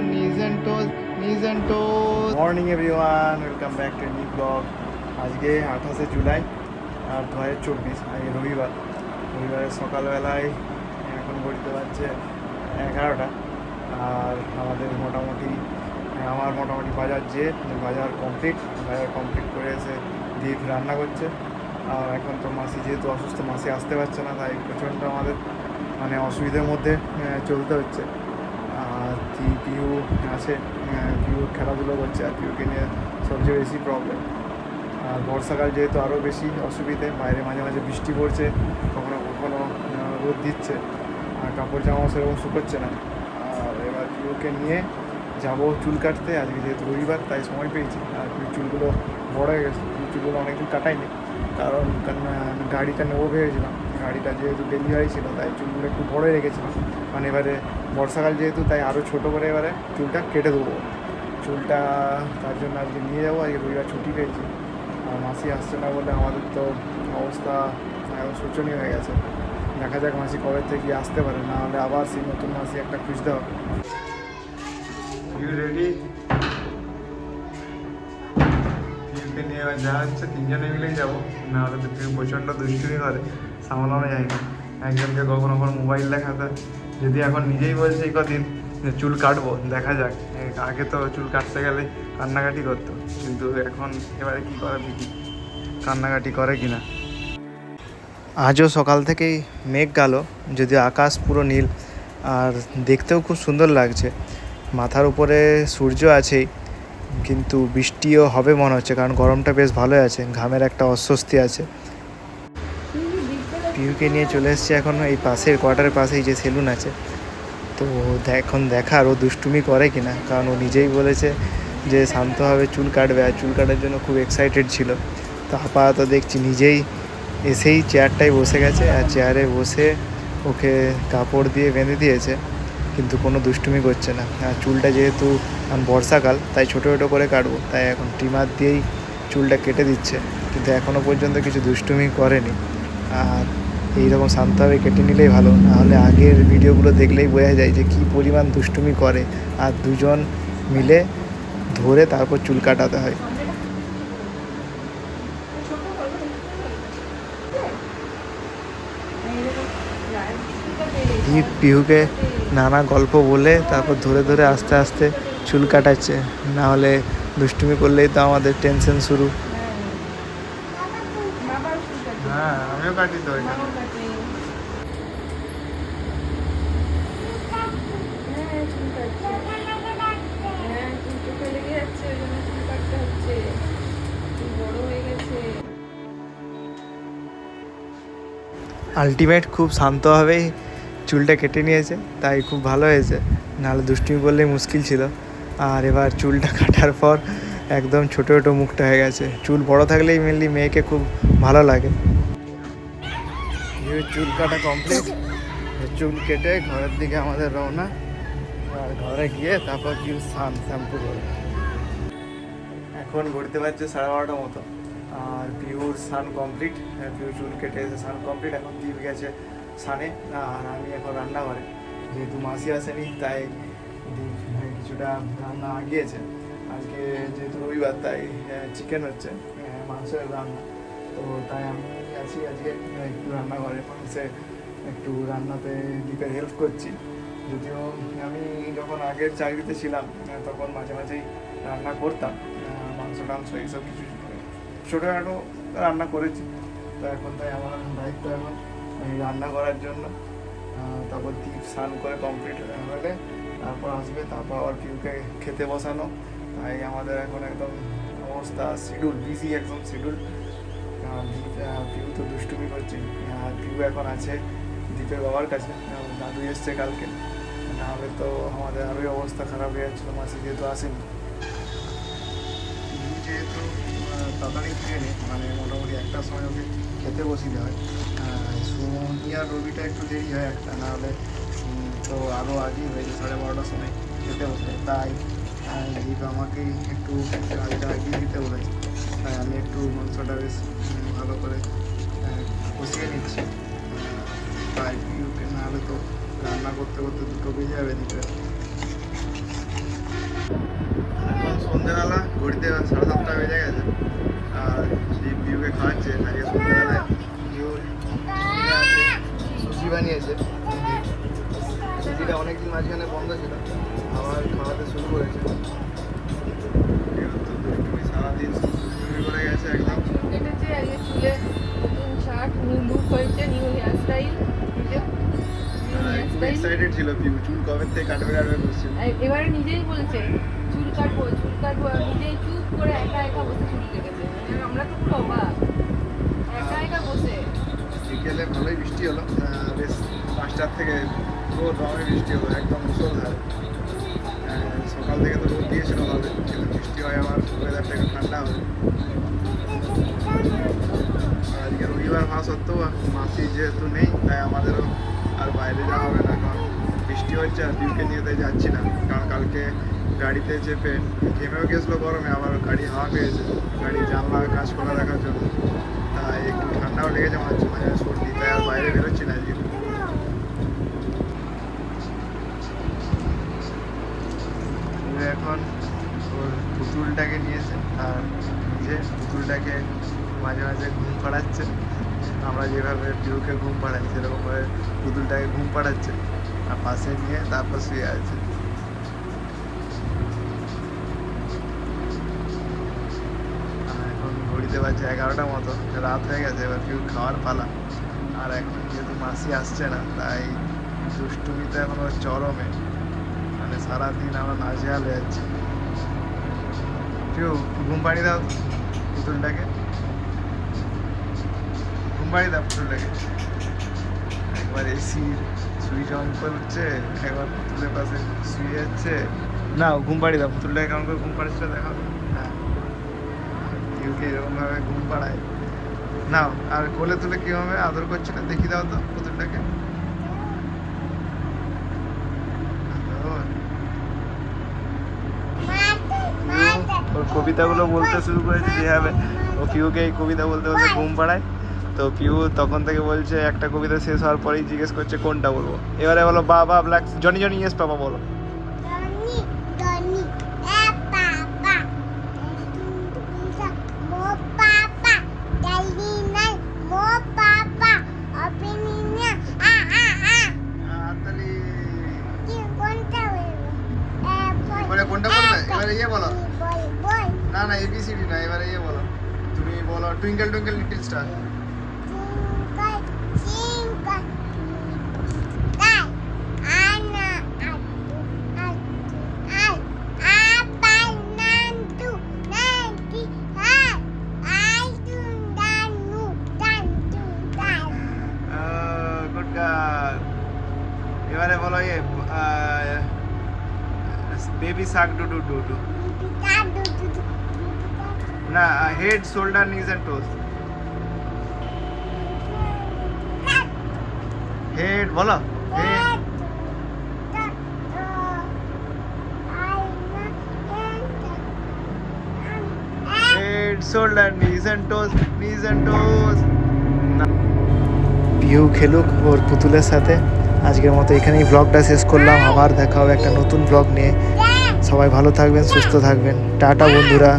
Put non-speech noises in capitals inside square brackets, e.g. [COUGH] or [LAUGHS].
knees and toes, knees and toes. Morning everyone welcome back to new blog আজকে আঠাশে জুলাই আর দু হাজার চব্বিশ আজকে রবিবার। রবিবারের সকালবেলায় এখন ঘড়িতে পারছে এগারোটা। আর আমাদের মোটামুটি আমার মোটামুটি বাজার যে বাজার কমপ্লিট বাজার কমপ্লিট করে এসে দীপ রান্না করছে। আর এখন তো মাসি যেহেতু অসুস্থ মাসি আসতে পারছে না তাই প্রচণ্ড আমাদের মানে অসুবিধার মধ্যে চলতে হচ্ছে। তি- পিউ আছে পিউ খেলাধুলো করছে আর পিউকে নিয়ে সবচেয়ে বেশি প্রবলেম আর বর্ষাকাল যেহেতু আরও বেশি অসুবিধে, বাইরে মাঝে মাঝে বৃষ্টি পড়ছে, কখনো কখনো রোদ দিচ্ছে, আর কাপড় জামা সেরকম শুকোচ্ছে না। আর এবার পিউকে নিয়ে যাব চুল কাটতে, আজকে যেহেতু রবিবার, তাই সময় পেয়েছি। আর চুলগুলো বড় হয়ে গেছে। চুলগুলো অনেকদিন কাটাইনি। কারণ গাড়িটা নেব ভেবেছিলাম। গাড়িটা যেহেতু ডেলিভারি ছিল, তাই চুলগুলো একটু বড় রেখেছিলাম মানে এবারে বর্ষাকাল যেহেতু, তাই আরও ছোটো করে এবারে চুলটা কেটে দেবো। চুলটা তার জন্য আজকে নিয়ে যাব। আজকে রবিবার ছুটি পেয়েছি। আর মাসি আসছে না বলে আমাদের তো অবস্থা এখন শোচনীয় হয়ে গেছে। দেখা যাক মাসি কবে থেকে আসতে পারে। না হলে আবার সেই নতুন মাসি একটা খুঁজতে হবে। রেডি এবার যা হচ্ছে তিনজনে মিলেই যাব না হলে তো প্রচণ্ড দুষ্টুমি করে, সামলানো যায় না। একজনকে কখনো কখনো মোবাইল দেখাতে যদি এখন নিজেই বলছে এই কদিন যে চুল কাটবো, দেখা যাক। আগে তো চুল কাটতে গেলে কান্নাকাটি করতো, কিন্তু এখন এবারে কী করে দেখি, কান্নাকাটি করে কিনা। আজও সকাল থেকেই মেঘ গেল, যদিও আকাশ পুরো নীল, আর দেখতেও খুব সুন্দর লাগছে। মাথার উপরে সূর্য আছেই কিন্তু বৃষ্টিও হবে মনে হচ্ছে, কারণ গরমটা বেশ ভালোই আছে, ঘামের একটা অস্বস্তি আছে। পিউকে নিয়ে চলে এসেছি এখন, এই পাশের কোয়ার্টারের পাশেই যে সেলুন আছে। তো এখন দেখার ও দুষ্টুমি করে কিনা, কারণ ও নিজেই বলেছে যে শান্তভাবে চুল কাটবে, আর চুল কাটার জন্য খুব এক্সাইটেড ছিল। তো আপাতত দেখছি নিজেই এসেই চেয়ারটায় বসে গেছে, আর চেয়ারে বসে ওকে কাপড় দিয়ে বেঁধে দিয়েছে। কিন্তু কোনো দুষ্টুমি করছে না। আর চুলটা যেহেতু বর্ষাকাল, তাই ছোটো ছোটো করে কাটবো। তাই এখন ট্রিমার দিয়েই চুলটা কেটে দিচ্ছে। কিন্তু এখনও পর্যন্ত কিছু দুষ্টুমি করেনি। আর এইরকম শান্তভাবে কেটে নিলেই ভালো। নাহলে আগের ভিডিওগুলো দেখলেই বোঝা যায় যে কী পরিমাণ দুষ্টুমি করে। আর দুজন মিলে ধরে তারপর চুল কাটাতে হয়। দীপ পিহুকে নানা গল্প বলে তারপর ধরে ধরে আস্তে আস্তে চুল কাটাচ্ছে। না হলে দুষ্টুমি করলেই তো আমাদের টেনশন শুরু। হ্যাঁ আমিও কাটি তো আলটিমেট খুব শান্তভাবেই চুলটা কেটে নিয়েছে, তাই খুব ভালো হয়েছে। নাহলে দুষ্টুমি বললেই মুশকিল ছিল। আর এবার চুলটা [LAUGHS] কাটার পর একদম ছোটো ছোটো মুখটা হয়ে গেছে। চুল বড় থাকলেই মেনলি মেয়েকে খুব ভালো লাগে। চুল কাটা কমপ্লিট চুল কেটে ঘরের দিকে আমাদের রওনা। আর ঘরে গিয়ে তারপর চুল স্নান শ্যাম্পু করে এখন ঘুরতে পারছে সাড়ে বারোটার মতো। আর পিউর সান কমপ্লিট পিউর চুল কেটে এসে সান কমপ্লিট এখন দ্বীপ গেছে সানে আর আমি এখন রান্না করে যেহেতু মাসি আসেনি, তাই কিছুটা রান্না আগিয়েছে আজকে যেহেতু রবিবার, তাই চিকেন হচ্ছে মাংসের রান্না। তো তাই আমি আছি আজকে একটু রান্না করে মাংসে একটু রান্নাতে দ্বীপের হেল্প করছি। যদিও আমি যখন আগের চাকরিতে ছিলাম তখন মাঝে মাঝেই রান্না করতাম মাংস টাংস এইসব কিছু। ছোটোখাটো রান্না করেছি। তো এখন তাই আমার দায়িত্ব এখন রান্না করার জন্য। তারপর দ্বীপ স্নান করে কমপ্লিট হলে তারপর আসবে, তারপর আবার পিউকে খেতে বসানো। তাই আমাদের এখন একদম অবস্থা শিডিউল বিজি একদম শিডিউল। পিউ তো দুষ্টুমি করছে। আর পিউ এখন আছে দ্বীপের বাবার কাছে। দাদু এসছে কালকে। নাহলে তো আমাদের আরোই অবস্থা খারাপ হয়ে যাচ্ছিল, মাসি যেহেতু আসেনি। যেহেতু তাড়াতাড়ি খেয়ে মানে মোটামুটি একটার সময় ওকে খেতে বসিতে হয়। আর রবিটা একটু দেরি হয় একটা, না হলে তো আরও আগেই হয়েছে সাড়ে বারোটার সময় খেতে বসে। তাই দীপ আমাকেই একটু কাজটা এগিয়ে দিতে বলেছে, তাই আমি একটু মাংসটা বেশ ভালো করে কষিয়ে নিচ্ছি। তাই না হলে তো রান্না করতে করতে দুটো বেজে যাবে দিতে। সন্ধ্যেবেলা ঘড়িতে সাড়ে সাতটা বেজে গেছে, আর সেই বিউকে খাওয়াচ্ছে বানিয়েছে। সুশিটা অনেকদিন মাঝখানে বন্ধ ছিল। আবার খাওয়াতে শুরু করেছে। সারাদিন করে গেছে একদম এটা যে আজকে চুলে নতুন শার্ট নিউ লুক হয়েছে নিউ হেয়ার স্টাইল এক্সাইটেড ছিল পিউ। চুল কবে থেকে কাটবে কাটবে এবারে নিজেই বলছে চুল কাটবো চুল কাটবো আর নিজেই চুপ করে একা একা বসে চুল কেটেছে। মানে আমরা তো পুরো অবাক। একা একা বসে। বিকেলে ভালোই বৃষ্টি হলো। বেশ পাঁচটার থেকে রোদ রঙের বৃষ্টি হলো, একদম মুসলধারে সকাল থেকে তো রোদ দিয়েছিল ভালো কিন্তু বৃষ্টি হয় আমার ওয়েদারটা একটু ঠান্ডা হবে। আজকে রবিবার হওয়া সত্ত্বেও মাসি যেহেতু নেই, তাই আমাদেরও আর বাইরে যাওয়া হবে না, কারণ বৃষ্টি হচ্ছে আর পিউকে নিয়ে তাই যাচ্ছি না। কারণ কালকে গাড়িতে চেপে ঘেমেও গেছিল গরমে, আবার গাড়ি হাওয়া পেয়েছে। গাড়ি জানলা কাজ খোলা রাখার জন্য তাই একটু ঠান্ডাও লেগেছে আমার হচ্ছে মাঝে মাঝে সর্দি তাই আর বাইরে বেরোচ্ছি না আজকে ও এখন ওর পুতুলটাকে নিয়েছে আর নিজে পুতুলটাকে মাঝে মাঝে ঘুম পাড়াচ্ছে আমরা পিউকে ঘুম পাড়াই সেরকমভাবে পুতুলটাকে ঘুম পাড়াচ্ছে। আর পাশে নিয়ে তারপর শুয়ে আছে। এখন ঘড়িতে বাজছে এগারোটা মতো, রাত হয়ে গেছে, এবার পিউ খাওয়ার পালা। আর এখন যেহেতু মাসি আসছে না, তাই দুষ্টুমিতে এখন ওর চরমে। মানে সারাদিন আমরা নাজেহাল হয়ে যাচ্ছি পিউ ঘুম পাড়িয়ে দাও পুতুলটাকে। পাড়িয়ে দাও পুতুলটাকে একবার এসি সুইচ অন করছে, একবার পুতুলের পাশে শুয়ে যাচ্ছে। না ঘুম পাড়িয়ে দাও, পুতুলটাকে কেমন করে ঘুম পাড়াচ্ছে দেখাও। হ্যাঁ। কেউকে এরকমভাবে ঘুম পাড়ায়। নাও আর কোলে তুলে কীভাবে আদর করছিল দেখি দাও তো পুতুলটাকে। ওর কবিতাগুলো বলতে শুরু করেছে যেভাবে ও পিউকে এই কবিতা বলতে বলতে ঘুম পাড়ায়? তো পিউ তখন থেকে বলছে একটা কবিতা শেষ হওয়ার পরেই জিজ্ঞেস করছে কোনটা বলব? এবারে বলো বাবা black Johnny Johnny yes papa বলো। কোনটা বলব? এবারে ইয়ে বলো. না না এবিসিডি না এবারে ইয়ে বলো। তুমি বলো টুইঙ্কেল টুইঙ্কেল লিটল স্টার এবারে বলো ইয়ে baby shark doo doo doo doo না head shoulder knees and toes head বলো। Head shoulder knees and toes knees and toes Piu খেলুক ওর পুতুলের সাথে। আজকের মতো এখানেই ব্লগটা শেষ করলাম। আবার দেখা হবে একটা নতুন ব্লগ নিয়ে। সবাই ভালো থাকবেন, সুস্থ থাকবেন। টাটা বন্ধুরা।